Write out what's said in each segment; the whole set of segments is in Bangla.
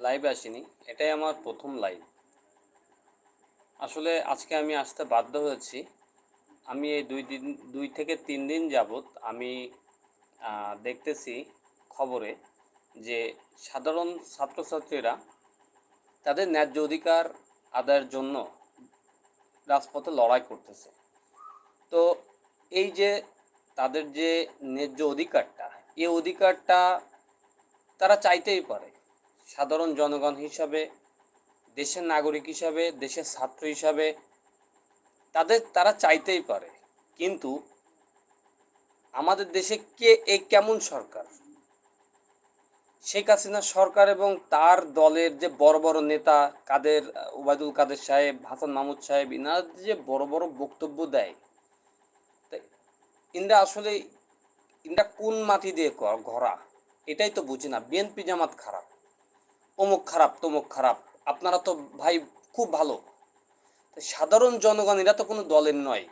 লাইভে আসিনি, এটাই আমার প্রথম লাইভ আসলে আজকে আমি আসতে বাধ্য হয়েছি। আমি এই দুই দিন, দুই থেকে তিন দিন যাবৎ আমি দেখতেছি খবরে যে সাধারণ ছাত্রছাত্রীরা তাদের ন্যায্য অধিকার আদায়ের জন্য রাজপথে লড়াই করতেছে। তো এই যে তাদের যে ন্যায্য অধিকারটা, এই অধিকারটা তারা চাইতেই পারে। সাধারণ জনগণ হিসাবে, দেশের নাগরিক হিসাবে, দেশের ছাত্র হিসাবে, তাদের, তারা চাইতেই পারে। কিন্তু আমাদের দেশে কে এই কেমন সরকার? শেখ হাসিনা সরকার এবং তার দলের যে বড় বড় নেতা, কাদের, ওবায়দুল কাদের সাহেব, হাসান মাহমুদ সাহেব, ইনারা যে বড় বড় বক্তব্য দেয় ইনরা আসলে, ইনরা কোন মাটি দিয়ে গড়া এটাই তো বুঝি না। বিএনপি জামাত খারাপ। অমুক খারাপ, তমুক খারাপ। আপনারা তো ভাই খুব ভালো। সাধারণ জনগণ, এরা তো কোনো দলের নয়।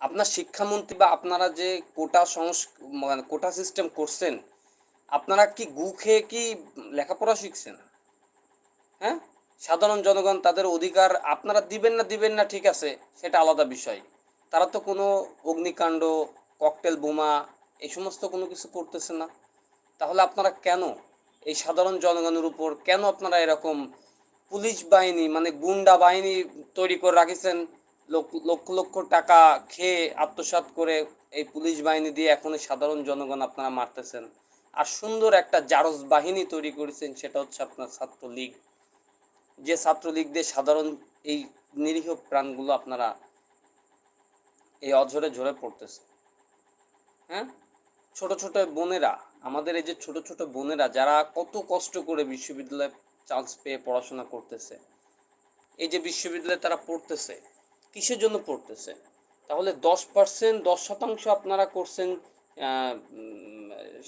আপনার শিক্ষামন্ত্রী বা আপনারা যে কোটা সংস মানে কোটা সিস্টেম করছেন, আপনারা কি গু খেয়ে কি লেখাপড়া শিখছেন? হ্যাঁ? সাধারণ জনগণ তাদের অধিকার আপনারা দিবেন না দিবেন না, ঠিক আছে, সেটা আলাদা বিষয়। তারা তো কোনো অগ্নিকাণ্ড, ককটেল বোমা, এই সমস্ত কোনো কিছু করতেছে না। তাহলে আপনারা কেন এই সাধারণ জনগণের উপর কেন আপনারা এরকম পুলিশ বাহিনী মানে গুন্ডা বাহিনী তৈরি করে রাখিছেন? লক্ষ লক্ষ টাকা খেয়ে আত্মসাৎ করে এই পুলিশ বাহিনী দিয়ে এখন সাধারণ জনগণ আপনারা মারতেছেন। আর সুন্দর একটা জারজ বাহিনী তৈরি করেছেন, সেটা হচ্ছে আপনার ছাত্রলীগ। যে ছাত্রলীগ দিয়ে সাধারণ এই নিরীহ প্রাণগুলো আপনারা এই অঝরে ঝরে পড়তেছে। হ্যাঁ? ছোট ছোট বোনেরা আমাদের এই যে ছোট ছোট বোনেরা যারা কত কষ্ট করে বিশ্ববিদ্যালয়ে চান্স পেয়ে পড়াশোনা করতেছে, এই যে বিশ্ববিদ্যালয়ে তারা পড়তেছে, কিসের জন্য পড়তেছে? তাহলে দশ পার্সেন্ট দশ শতাংশ আপনারা করছেন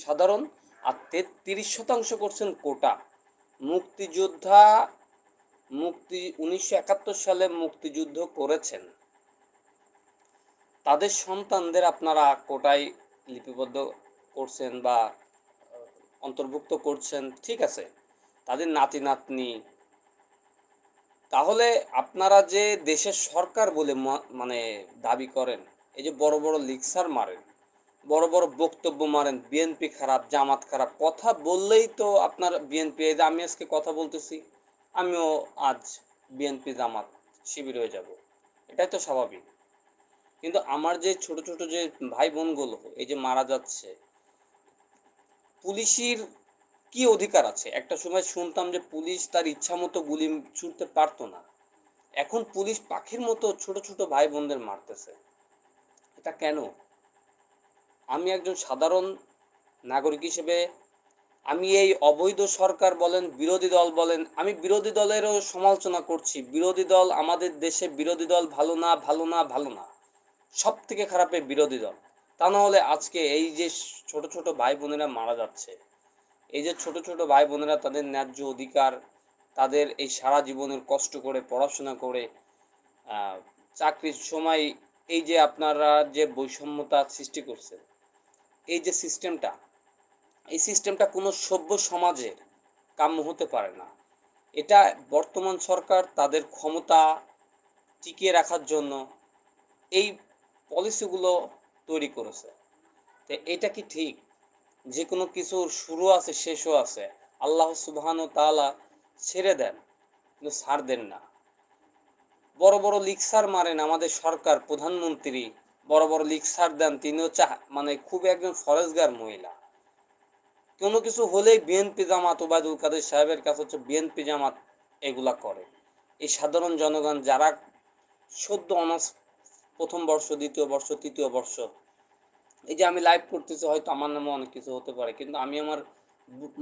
সাধারণ, আর তিরিশ শতাংশ করছেন কোটা। মুক্তিযোদ্ধা, মুক্তি, উনিশশো একাত্তর সালে মুক্তিযুদ্ধ করেছেন। তাদের সন্তানদের আপনারা কোটায় লিপিবদ্ধ করছেন বা অন্তর্ভুক্ত করছেন, ঠিক আছে? তাদের নাতি, নাতনি। তাহলে আপনারা যে দেশের সরকার বলে মানে দাবি করেন, এই যে বড় বড় লিকসার মারেন, বড় বড় বক্তব্য মারেন, বিএনপি খারাপ, জামাত খারাপ, কথা বললেই তো আপনার বিএনপি, এই যে আমি আজকে কথা বলতেছি, আমিও আজ বিএনপি জামাত শিবির হয়ে যাব। এটাই তো স্বাভাবিক। কিন্তু আমার যে ছোট ছোট যে ভাই বোনগুলো, এই যে মারা যাচ্ছে পুলিশের কি অধিকার আছে? একটা সময় শুনতাম যে পুলিশ তার ইচ্ছা মতো গুলি ছুটতে পারতো না। এখন পুলিশ পাখির মতো ছোট ছোট ভাই বোনদের মারতেছে। এটা কেন? আমি একজন সাধারণ নাগরিক হিসেবে আমি এই অবৈধ সরকার বলেন, বিরোধী দল বলেন, আমি বিরোধী দলেরও সমালোচনা করছি। বিরোধী দল আমাদের দেশে বিরোধী দল ভালো না ভালো না ভালো না। সব থেকে খারাপ এই বিরোধী দল। তা না হলে আজকে এই যে ছোট ছোট ভাই বোনেরা মারা যাচ্ছে, এই যে ছোট ছোট ভাই বোনেরা তাদের ন্যায্য অধিকার, তাদের এই সারা জীবনের কষ্ট করে পড়াশোনা করে চাকরির সময় এই যে আপনারা যে বৈষম্যতা সৃষ্টি করছেন, এই যে সিস্টেমটা, এই সিস্টেমটা কোনো সভ্য সমাজের কাম্য হতে পারে না। এটা বর্তমান সরকার তাদের ক্ষমতা টিকিয়ে রাখার জন্য এই পলিসিগুলো তৈরি করেছে। তো এটা কি ঠিক? যে কোনো কিছুর শুরু আছে, শেষও আছে, আল্লাহ সুবহান তাআলা ছেড়ে দেন, কিন্তু ছাড় দেন না। বড় বড় লিকসার মারেন আমাদের সরকার, প্রধানমন্ত্রী, বড় বড় লিকসার দেন তিনি হচ্ছে হা- মানে খুব একজন ফরেজগার মহিলা। কোনো কিছু হলেই বিএনপি জামাত, ওবায়দুল কাদের সাহেবের কাছে হচ্ছে বিএনপি জামাত এগুলা করে। এই সাধারণ জনগণ যারা সদ্য অনার্স, প্রথম বর্ষ, দ্বিতীয় বর্ষ, তৃতীয় বর্ষ এই যে আমি লাইভ করতেছি, হয়তো আমার নামে অনেক কিছু হতে পারে, কিন্তু আমি আমার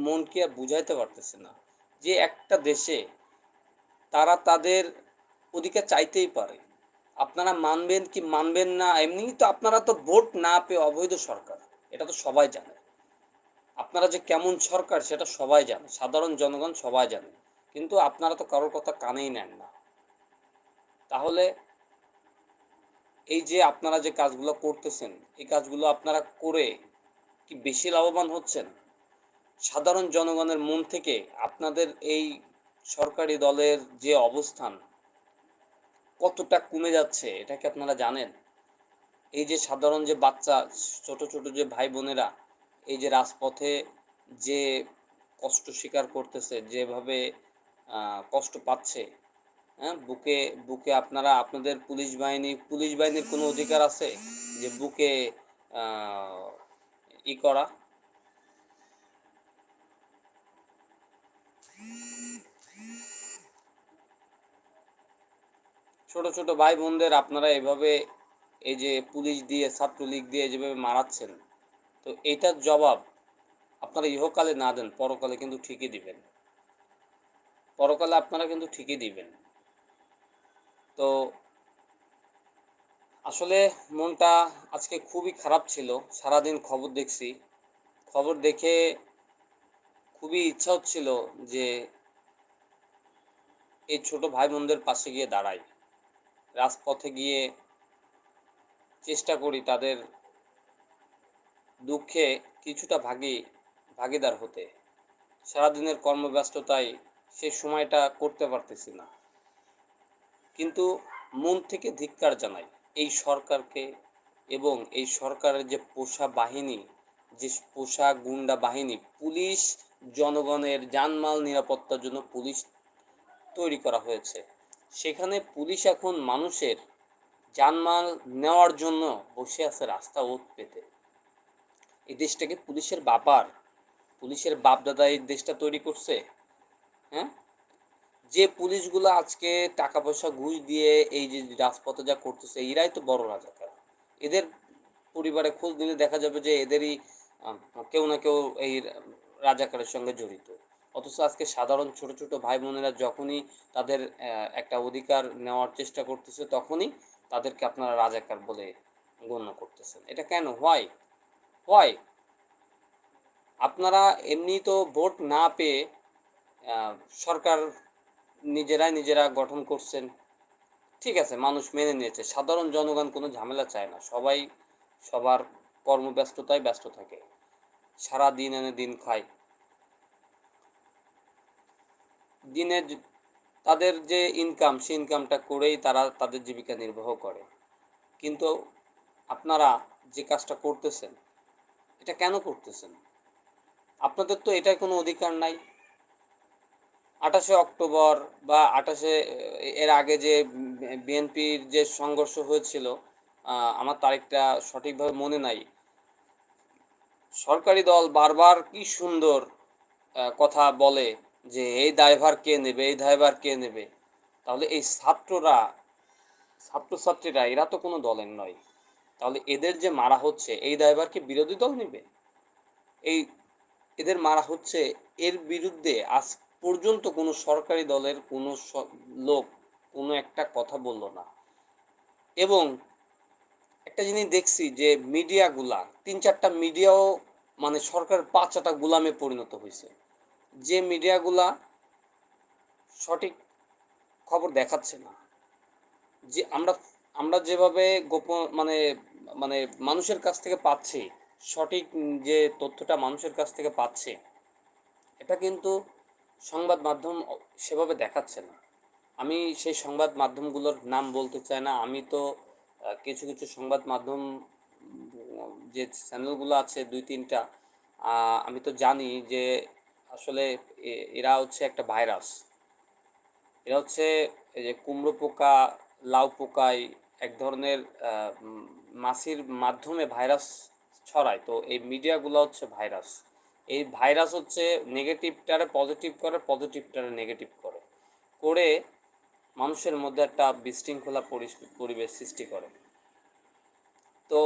মনকে আর বুঝাইতে পারতেছি না। যে একটা দেশে তারা তাদের অধিকার চাইতেই পারে। আপনারা মানবেন কি মানবেন না, এমনি তো আপনারা তো ভোট না পেয়ে অবৈধ সরকার, এটা তো সবাই জানে। আপনারা যে কেমন সরকার, সেটা সবাই জানে, সাধারণ জনগণ সবাই জানে, কিন্তু আপনারা তো কারোর কথা কানেই নেন না। তাহলে এই যে আপনারা যে কাজগুলো করতেছেন, এই কাজগুলো আপনারা করে কি বেশি লাভবান হচ্ছেন? সাধারণ জনগণের মন থেকে আপনাদের এই সরকারি দলের যে অবস্থান কতটা কমে যাচ্ছে, এটা কি আপনারা জানেন? এই যে সাধারণ যে বাচ্চা, ছোট ছোট যে ভাই বোনেরা, এই যে রাজপথে যে কষ্ট স্বীকার করতেছে, যেভাবে কষ্ট পাচ্ছে হ্যাঁ বুকে বুকে আপনারা, আপনাদের পুলিশ বাহিনী, পুলিশ বাহিনীর কোনো অধিকার আছে যে বুকে ই করা? ছোট ছোট ভাই বোনদের আপনারা এভাবে এই যে পুলিশ দিয়ে, ছাত্রলীগ দিয়ে যেভাবে মারাচ্ছেন, তো এটার জবাব আপনারা ইহকালে না দেন, পরকালে কিন্তু ঠিকই দিবেন। পরকালে আপনারা কিন্তু ঠিকই দিবেন। তো আসলে মনটা আজকে খুবই খারাপ ছিল, সারাদিন খবর দেখছি। খবর দেখে খুবই ইচ্ছা হচ্ছিল যে এই ছোট ভাই বোনদের পাশে গিয়ে দাঁড়াই। রাজপথে গিয়ে চেষ্টা করি তাদের দুঃখে কিছুটা ভাগি, ভাগিদার হতে। সারাদিনের কর্মব্যস্ততায় সে সময়টা করতে পারতেছি না। কিন্তু মন থেকে ধিক্কার জানাই। এই সরকারকে এবং এই সরকারের যে পোষা বাহিনী, যে পোষা গুন্ডা বাহিনী, পুলিশ জনগণের জানমাল নিরাপত্তার জন্য পুলিশ তৈরি করা হয়েছে। সেখানে পুলিশ এখন মানুষের জানমাল নেওয়ার জন্য বসে আছে রাস্তা ওত পেতে। এই দেশটাকে পুলিশের বাবার পুলিশের বাপদাদা এই দেশটা তৈরি করছে হ্যাঁ? যে পুলিশগুলো আজকে টাকা পয়সা ঘুষ দিয়ে এই যে রাজপথে যা করতেছে, এরাই তো বড় রাজাকার। এদের পরিবারে খোঁজ দিলে দেখা যাবে যে এদেরই কেউ না কেউ এই রাজাকারের সঙ্গে জড়িত। অথচ আজকে সাধারণ ছোট ছোট ভাই বোনেরা যখনই তাদের একটা অধিকার নেওয়ার চেষ্টা করতেছে, তখনই তাদেরকে আপনারা রাজাকার বলে গণ্য করতেছেন। এটা কেন? হয় হয় আপনারা এমনি তো ভোট না পেয়ে সরকার নিজেরাই নিজেরা গঠন করছেন। ঠিক আছে, মানুষ মেনে নিয়েছে। সাধারণ জনগণ কোনো ঝামেলা চায় না। সবাই সবার কর্মব্যস্ততায় ব্যস্ত থাকে। সারা দিন এনে দিন খায়। দিনে তাদের যে ইনকাম সেই ইনকামটা করেই তারা তাদের জীবিকা নির্বাহ করে। কিন্তু আপনারা যে কাজটা করতেছেন, এটা কেন করতেছেন? আপনাদের তো এটার কোনো অধিকার নাই। আঠাশে অক্টোবর বা আঠাশে, এর আগে যে বিএনপির যে সংঘর্ষ হয়েছিল আমার তারিখটা সঠিকভাবে মনে নাই। সরকারি দল বারবার কি সুন্দর কথা বলে যে এই দায়ভার কে নেবে, এই দায়ভার কে নেবে। তাহলে এই ছাত্ররা, ছাত্রছাত্রীরা, এরা তো কোনো দলের নয়। তাহলে এদের যে মারা হচ্ছে, এই দায়ভার কি বিরোধী দল নেবে? এই এদের মারা হচ্ছে, এর বিরুদ্ধে আজ পর্যন্ত কোনো সরকারি দলের কোনো লোক কোনো একটা কথা বলল না। এবং একটা জিনিস দেখছি যে মিডিয়াগুলা, তিন চারটা মিডিয়াও মানে সরকার পাঁচ পাঁচটা গুলামে পরিণত হয়েছে। যে মিডিয়াগুলা সঠিক খবর দেখাচ্ছে না। যে আমরা আমরা যেভাবে গোপন মানে মানে মানুষের কাছ থেকে পাচ্ছি, সঠিক যে তথ্যটা মানুষের কাছ থেকে পাচ্ছে, এটা কিন্তু সংবাদ মাধ্যম সেভাবে দেখাচ্ছে না। আমি সেই সংবাদ মাধ্যমগুলোর নাম বলতে চাই না। আমি তো কিছু কিছু সংবাদ মাধ্যম, যে চ্যানেলগুলো আছে দুই, তিনটা আমি তো জানি যে আসলে এরা হচ্ছে একটা ভাইরাস। এরা হচ্ছে যে কুমড়ো পোকা, লাউ পোকায় এক ধরনের মাছির মাধ্যমে ভাইরাস ছড়ায়। তো এই মিডিয়াগুলো হচ্ছে ভাইরাস। এই ভাইরাস হচ্ছে নেগেটিভটারে পজিটিভ করে পজিটিভটারে নেগেটিভ করে। করে মানুষের মধ্যে একটা বিশৃঙ্খলা পরিবেশ সৃষ্টি করে। তো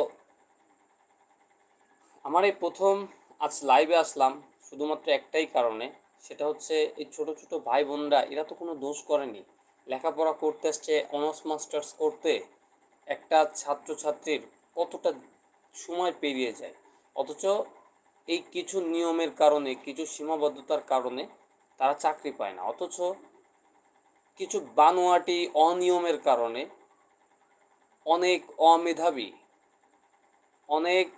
আমার এই প্রথম আজ লাইভে আসলাম শুধুমাত্র একটাই কারণে, সেটা হচ্ছে এই ছোট ছোট ভাই বোনরা এরা তো কোনো দোষ করেনি। লেখাপড়া করতে আসছে অনার্স মাস্টার্স করতে। একটা ছাত্রছাত্রীর কতটা সময় পেরিয়ে যায়? অথচ এই কিছু নিয়মের কারণে, কিছু সীমাবদ্ধতার কারণে তারা চাকরি পায় না। অথচ কিছু বানোয়াটি অনিয়মের কারণে অনেক অমেধাবী, অনেক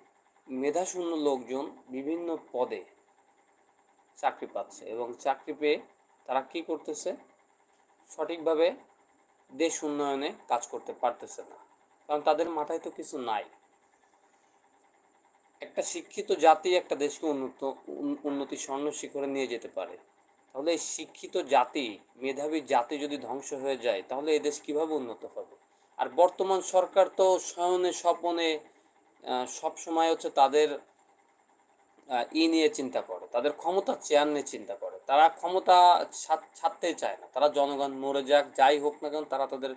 মেধাশূন্য লোকজন বিভিন্ন পদে চাকরি পাচ্ছে এবং চাকরি পেয়ে তারা কি করতেছে? সঠিকভাবে দেশ উন্নয়নে কাজ করতে পারতেছে না। কারণ তাদের মাথায় তো কিছু নাই। একটা শিক্ষিত জাতি একটা দেশকে উন্নত, উন- উন্নতি স্বর্ণ শিখরে নিয়ে যেতে পারে। তাহলে এই শিক্ষিত জাতি, মেধাবী জাতি যদি ধ্বংস হয়ে যায়, তাহলে এই দেশ কীভাবে উন্নত হবে? আর বর্তমান সরকার তো স্বয়নে স্বপনে সব সময় হচ্ছে তাদের ই নিয়ে চিন্তা করে, তাদের ক্ষমতা চেয়ার নিয়ে চিন্তা করে। তারা ক্ষমতা ছাড়- ছাড়তেই চায় না। তারা জনগণ মরে যাক, যাই হোক না কেন, তারা তাদের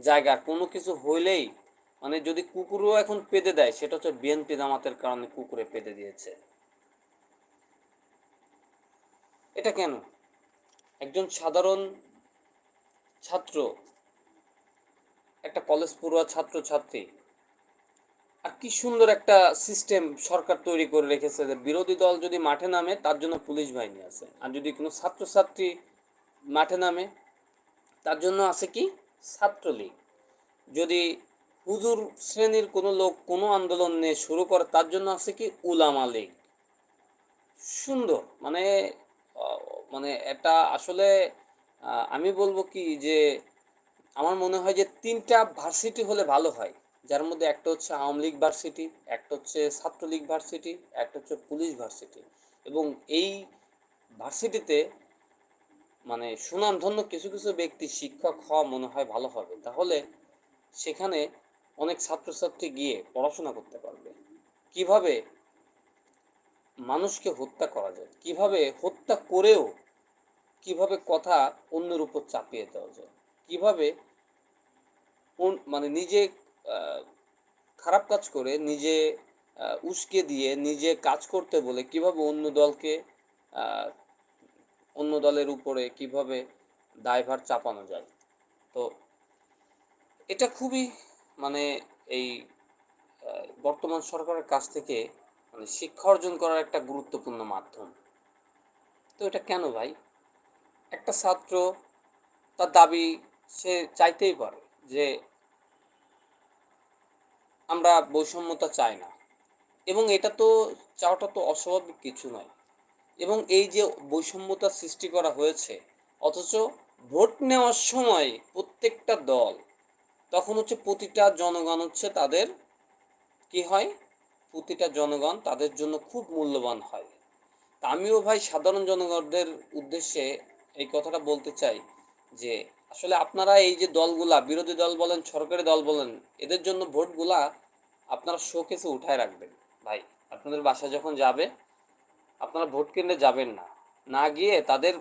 জায়গা, কোনো কিছু হইলেই মানে যদি কুকুরও এখন পেদে দেয়, সেটা হচ্ছে বিএনপি জামাতের কারণে কুকুরে পেদে দিয়েছে। এটা কেন? একজন সাধারণ ছাত্র, একটা কলেজ পড়ুয়া ছাত্র ছাত্রী আর কি সুন্দর একটা সিস্টেম সরকার তৈরি করে রেখেছে যে বিরোধী দল যদি মাঠে নামে, তার জন্য পুলিশ বাহিনী আছে। আর যদি কোনো ছাত্রছাত্রী মাঠে নামে, তার জন্য আছে কি? ছাত্রলীগ। যদি হুজুর শ্রেণির কোনো লোক কোনো আন্দোলন নিয়ে শুরু করে, তার জন্য আছে কি উলামা লীগ। সুন্দর। মানে মানে এটা আসলে আমি বলব কি যে, আমার মনে হয় যে তিনটা ভার্সিটি হলে ভালো হয়। যার মধ্যে একটা হচ্ছে আওয়ামী লীগ ভার্সিটি একটা হচ্ছে ছাত্রলীগ ভার্সিটি একটা হচ্ছে পুলিশ ভার্সিটি এবং এই ভার্সিটিতে মানে সুনামধন্য কিছু কিছু ব্যক্তি শিক্ষক হওয়া মনে হয় ভালো হবে। তাহলে সেখানে অনেক ছাত্রছাত্রী গিয়ে পড়াশোনা করতে পারবে। কীভাবে মানুষকে হত্যা করা যায়, কীভাবে হত্যা করেও কীভাবে কথা অন্যের উপর চাপিয়ে দেওয়া যায়, কীভাবে মানে নিজে খারাপ কাজ করে নিজে উস্কে দিয়ে নিজে কাজ করতে বলে কীভাবে অন্য দলকে অন্য দলের উপরে কীভাবে দায়ভার চাপানো যায়। তো এটা খুবই মানে এই বর্তমান সরকারের কাছ থেকে মানে শিক্ষা অর্জন করার একটা গুরুত্বপূর্ণ মাধ্যম। তো এটা কেন ভাই? একটা ছাত্র তার দাবি সে চাইতেই পারে যে আমরা বৈষম্যতা চাই না। এবং এটা তো চাওয়াটা তো অস্বাভাবিক কিছু নয়। এবং এই যে বৈষম্যতা সৃষ্টি করা হয়েছে, অথচ ভোট নেওয়ার সময় প্রত্যেকটা দল তখন হচ্ছে প্রতিটা জনগণ হচ্ছে তাদের কি হয়? প্রতিটা জনগণ তাদের জন্য খুব মূল্যবান হয়। তা আমিও ভাই সাধারণ জনগণদের উদ্দেশ্যে এই কথাটা বলতে চাই যে, আসলে আপনারা এই যে দলগুলা, বিরোধী দল বলেন, সরকারি দল বলেন, এদের জন্য ভোটগুলা আপনারা শোকেসে উঠায় রাখবেন। ভাই, আপনাদের বাসা যখন যাবে, আপনারা ভোট কেন্দ্রে যাবেন না। না গিয়ে তাদের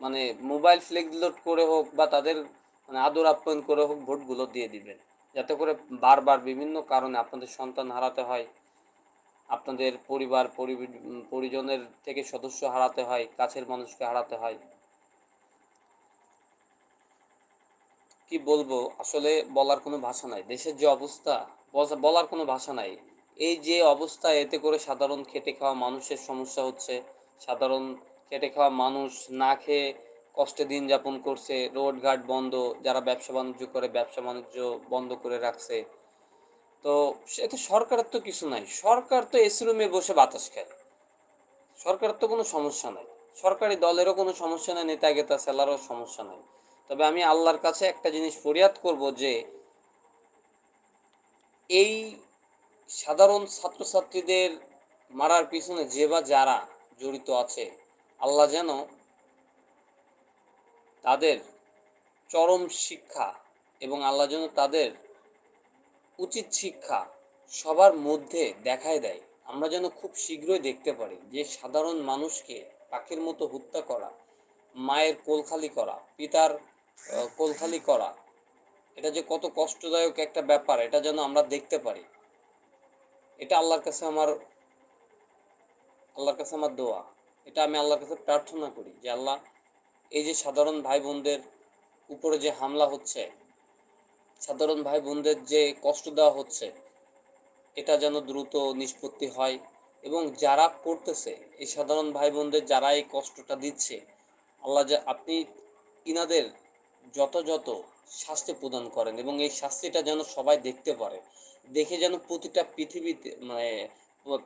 মানে মোবাইল ফ্লেক্স লোড করে হোক বা তাদের মানে আদর আপ্যায়ন করে হোক, ভোটগুলো দিয়ে দিবেন। যাতে করে বারবার বিভিন্ন কারণে আপনাদের সন্তান হারাতে হয়, আপনাদের পরিবার পরিজনের থেকে সদস্য হারাতে হয়, কাছের মানুষকে হারাতে হয়। কি বলব? আসলে বলার কোনো ভাষা নাই। দেশের যে অবস্থা বলার কোনো ভাষা নাই। এই যে অবস্থা, এতে করে সাধারণ খেটে খাওয়া মানুষের সমস্যা হচ্ছে। সাধারণ খেটে খাওয়া মানুষ না খেয়ে কষ্টে দিন যাপন করছে রোডঘাট বন্ধ, যারা ব্যবসা বাণিজ্য করে, ব্যবসা বাণিজ্য বন্ধ করে রাখছে। তো এতে সরকারের তো কিছু নাই। সরকার তো এসি রুমে বসে বাতাস খায় সরকারের তো কোনো সমস্যা নাই। সরকারি দলেরও কোনো সমস্যা নেই, নেতা গেতা সেলারও সমস্যা নাই। তবে আমি আল্লাহর কাছে একটা জিনিস ফরিয়াদ করব যে, এই সাধারণ ছাত্রছাত্রীদের মারার পিছনে যে বা যারা জড়িত আছে, আল্লাহ যেন তাদের চরম শিক্ষা এবং আল্লাহ যেন তাদের উচিত শিক্ষা সবার মধ্যে দেখায় দেয়। আমরা যেন খুব শীঘ্রই দেখতে পারি যে সাধারণ মানুষকে পাখির মতো হত্যা করা, মায়ের কোলখালি করা, পিতার কোলখালি করা, এটা যে কত কষ্টদায়ক একটা ব্যাপার, এটা যেন আমরা দেখতে পারি। এটা আল্লাহর কাছে আমার, আল্লাহর কাছে আমার দোয়া। এটা আমি আল্লাহর কাছে প্রার্থনা করি যে আল্লাহ এই যে সাধারণ ভাই বোনদের উপরে যে হামলা হচ্ছে, সাধারণ ভাই বোনদের যে কষ্ট দেওয়া হচ্ছে, এটা যেন দ্রুত নিষ্পত্তি হয় এবং যারা করতেছে, এই সাধারণ ভাই বোনদের যারা এই কষ্টটা দিচ্ছে, আল্লাহ যে আপনি ইনাদের যথাযথ শাস্তি প্রদান করেন এবং এই শাস্তিটা যেন সবাই দেখতে পারে। দেখে যেন প্রতিটা পৃথিবীতে মানে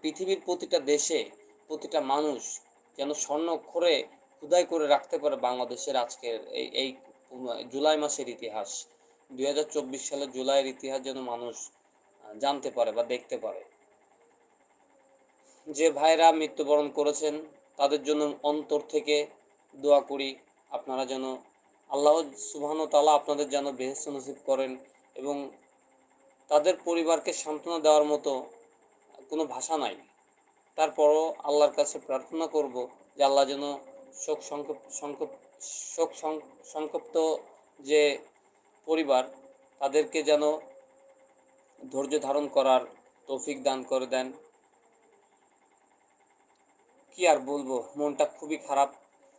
পৃথিবীর প্রতিটা দেশে প্রতিটা মানুষ যেন স্বর্ণ অক্ষরে খুদাই করে রাখতে পারে বাংলাদেশের আজকের এই এই জুলাই মাসের ইতিহাস। দুই হাজার চব্বিশ সালের জুলাইয়ের ইতিহাস যেন মানুষ জানতে পারে বা দেখতে পারে। যে ভাইরা মৃত্যুবরণ করেছেন, তাদের জন্য অন্তর থেকে দোয়া করি, আপনারা যেন আল্লাহ সুবহান তালা আপনাদের যেন বেহেস্ত নসিব করেন এবং তাদের পরিবারকে সান্ত্বনা দেওয়ার মতো কোনো ভাষা নাই। তারপরও আল্লাহর কাছে প্রার্থনা করব যে আল্লাহ যেন শোক সংকপ সংকপ, শোক সংক্ষপ্ত যে পরিবার, তাদেরকে যেন ধৈর্য ধারণ করার তৌফিক দান করে দেন। কি আর বলব, মনটা খুবই খারাপ।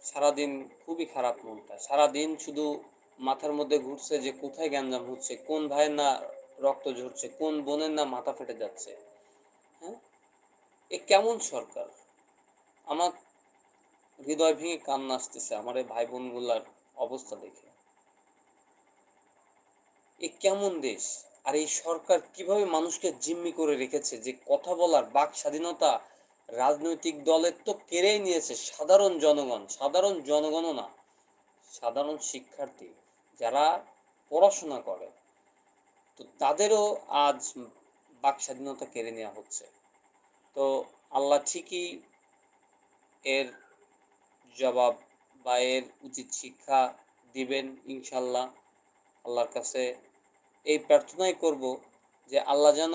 সারাদিন খুবই খারাপ মনটা। সারাদিন শুধু মাথার মধ্যে ঘুরছে যে কোথায় গ্যাঞ্জাম হচ্ছে, কোন ভাইয়ের না রক্ত ঝরছে, কোন বোনের না মাথা ফেটে যাচ্ছে। হ্যাঁ? এ কেমন সরকার? আমার হৃদয় ভেঙে কান্না আসতেছে আমার এই ভাই বোনগুলার অবস্থা দেখে। এ কেমন দেশ? আর এই সরকার কীভাবে মানুষকে জিম্মি করে রেখেছে যে কথা বলার বাক স্বাধীনতা রাজনৈতিক দলের তো কেড়েই নিয়েছে সাধারণ জনগণ, সাধারণ জনগণও না, সাধারণ শিক্ষার্থী যারা পড়াশোনা করে, তো তাদেরও আজ বাক স্বাধীনতা কেড়ে নেওয়া হচ্ছে। তো আল্লাহ ঠিকই এর জবাব বা এর উচিত শিক্ষা দিবেন ইনশাল্লাহ। আল্লাহর কাছে এই প্রার্থনাই করব যে আল্লাহ যেন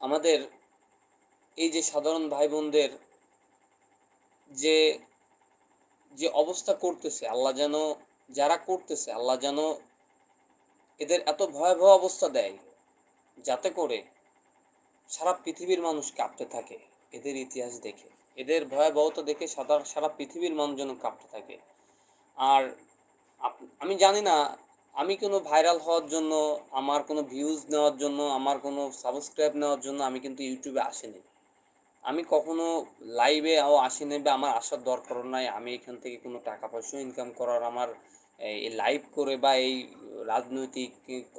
আমাদের এই যে সাধারণ ভাই বোনদের যে যে অবস্থা করতেছে, আল্লাহ যেন যারা করতেছে, আল্লাহ যেন এদের এত ভয়াবহ অবস্থা দেয় যাতে করে সারা পৃথিবীর মানুষ কাঁপতে থাকে, এদের ইতিহাস দেখে। এদের ভয়াবহতা দেখে সারা সারা পৃথিবীর মানুষ যেন কাঁপতে থাকে। আর আমি জানি না, আমি কোনো ভাইরাল হওয়ার জন্য, আমার কোনো ভিউজ নেওয়ার জন্য, আমার কোনো সাবস্ক্রাইব নেওয়ার জন্য আমি কিন্তু ইউটিউবে আসিনি। আমি কখনো লাইভে ও আসিনি বা আমার আসার দরকার নাই। আমি এখান থেকে কোনো টাকা পয়সা ইনকাম করার আমার এই লাইভ করে বা এই রাজনৈতিক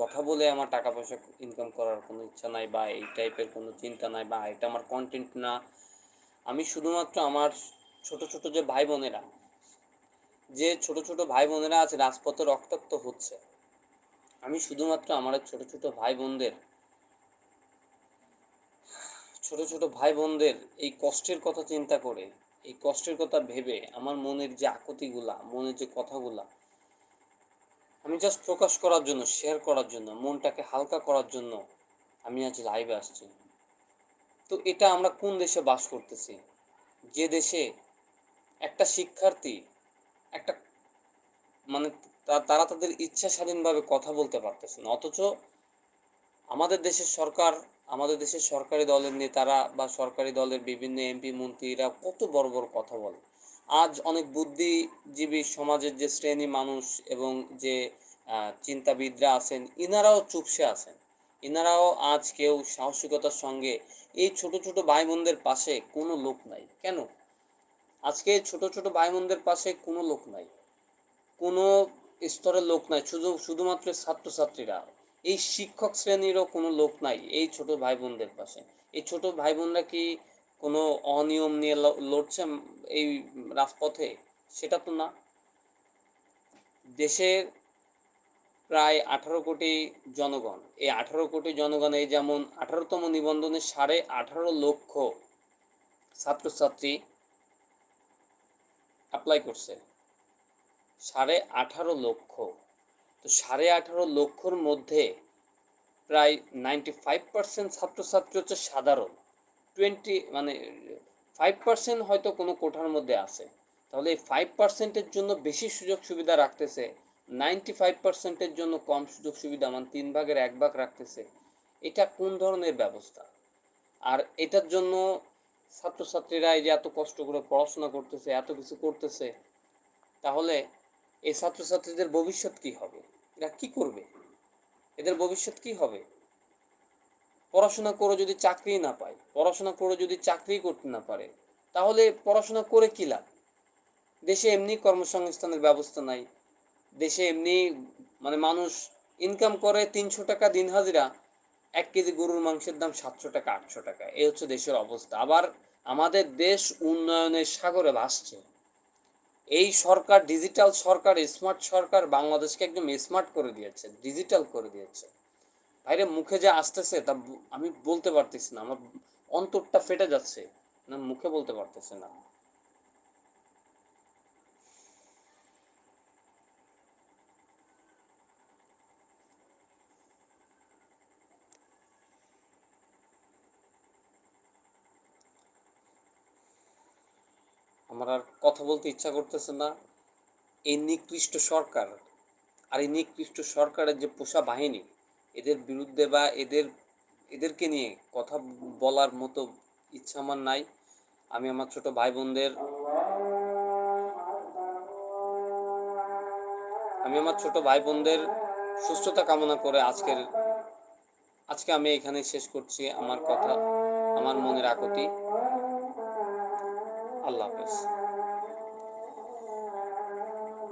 কথা বলে আমার টাকা পয়সা ইনকাম করার কোনো ইচ্ছা নাই বা এই টাইপের কোনো চিন্তা নাই বা এটা আমার কন্টেন্ট না। আমি শুধুমাত্র আমার ছোট ছোট যে ভাই বোনেরা যে ছোট ছোট ভাই বোনেরা আছে, রাজপথে রক্তাক্ত হচ্ছে, আমি শুধুমাত্র আমার ছোট ছোট ভাই বোনদের ছোট ছোট ভাই বোনদের এই কষ্টের কথা চিন্তা করে, এই কষ্টের কথা ভেবে আমার মনের যে আকুতিগুলা, মনের যে কথাগুলা, আমি জাস্ট প্রকাশ করার জন্য শেয়ার করার জন্য, মনটাকে হালকা করার জন্য আমি আজ লাইভে আসছি। তো এটা আমরা কোন দেশে বাস করতেছি? যে দেশে একটা শিক্ষার্থী, একটা মানে তারা তাদের ইচ্ছা স্বাধীনভাবে কথা বলতে পারতেছে না। অথচ আমাদের দেশের সরকার, আমাদের দেশের সরকারি দলের নেতারা বা সরকারি দলের বিভিন্ন এমপি, মন্ত্রীরা কত বড় বড় কথা বলে। আজ অনেক বুদ্ধিজীবী সমাজের যে শ্রেণি মানুষ এবং যে চিন্তাবিদরা আছেন, ইনারাও চুপসে আছেন। ইনারাও আজ কেউ সাহসিকতার সঙ্গে এই ছোট ছোট ভাই বোনদের পাশে কোনো লোক নাই। কেন? আজকে ছোট ছোট ভাই বোনদের পাশে কোনো লোক নাই। কোনো স্তরের লোক নাই। শুধু, শুধুমাত্র ছাত্রছাত্রীরা। এই শিক্ষক শ্রেণীরও কোনো লোক নাই এই ছোট ভাই বোনদের পাশে। এই ছোট ভাই বোনরা কি কোনো অনিয়ম নিয়ে লড়ছে এই রাজপথে? সেটা তো না। দেশের প্রায় আঠারো কোটি জনগণ। এই আঠারো কোটি জনগণ এই যেমন আঠারোতম নিবন্ধনে সাড়ে আঠারো লক্ষ ছাত্রছাত্রী অ্যাপ্লাই করছে। সাড়ে আঠারো লক্ষ। তো সাড়ে আঠারো লক্ষর মধ্যে প্রায় নাইনটি ফাইভ পার্সেন্ট ছাত্রছাত্রী হচ্ছে সাধারণ। টোয়েন্টি মানে ফাইভ পার্সেন্ট হয়তো কোনো কোঠার মধ্যে আছে। তাহলে এই ফাইভ পার্সেন্টের জন্য বেশি সুযোগ সুবিধা রাখতেছে নাইনটি ফাইভ পার্সেন্টের জন্য কম সুযোগ সুবিধা মানে তিন ভাগের এক ভাগ রাখতেছে। এটা কোন ধরনের ব্যবস্থা? আর এটার জন্য ছাত্রছাত্রীরা এই যে এত কষ্ট করে পড়াশোনা করতেছে, এত কিছু করতেছে, তাহলে এই ছাত্রছাত্রীদের ভবিষ্যৎ কি হবে? এরা কি করবে? এদের ভবিষ্যৎ কি হবে? পড়াশোনা করে যদি চাকরি না পায়, পড়াশোনা করে যদি চাকরি করতে না পারে, তাহলে পড়াশোনা করে কি লাভ? দেশে এমনি কর্মসংস্থানের ব্যবস্থা নাই দেশে এমনি মানে মানুষ ইনকাম করে তিনশো টাকা দিন হাজিরা, এক কেজি গরুর মাংসের দাম সাতশো টাকা, আটশো টাকা। এই হচ্ছে দেশের অবস্থা। আবার আমাদের দেশ উন্নয়নের সাগরে ভাসছে। এই সরকার ডিজিটাল সরকার স্মার্ট সরকার বাংলাদেশকে একদম স্মার্ট করে দিয়েছে ডিজিটাল করে দিয়েছে। বাইরে মুখে যে আসতেছে তা আমি বলতে পারতেছি না। আমার অন্তরটা ফেটে যাচ্ছে। না, মুখে বলতে পারতেছে না। আমার আর কথা বলতে ইচ্ছা করতেছে না। এই নিকৃষ্ট সরকার আর এই নিকৃষ্ট সরকারের যে পোষা বাহিনী, এদের বিরুদ্ধে বা এদের, এদেরকে নিয়ে কথা বলার মতো ইচ্ছা আমার নাই। আমি আমার ছোট ভাই বোনদের আমি আমার ছোট ভাই বোনদের সুস্থতা কামনা করে আজকের, আজকে আমি এখানে শেষ করছি। আমার কথা, আমার মনের আকুতি। আল্লাহ হাফেজ।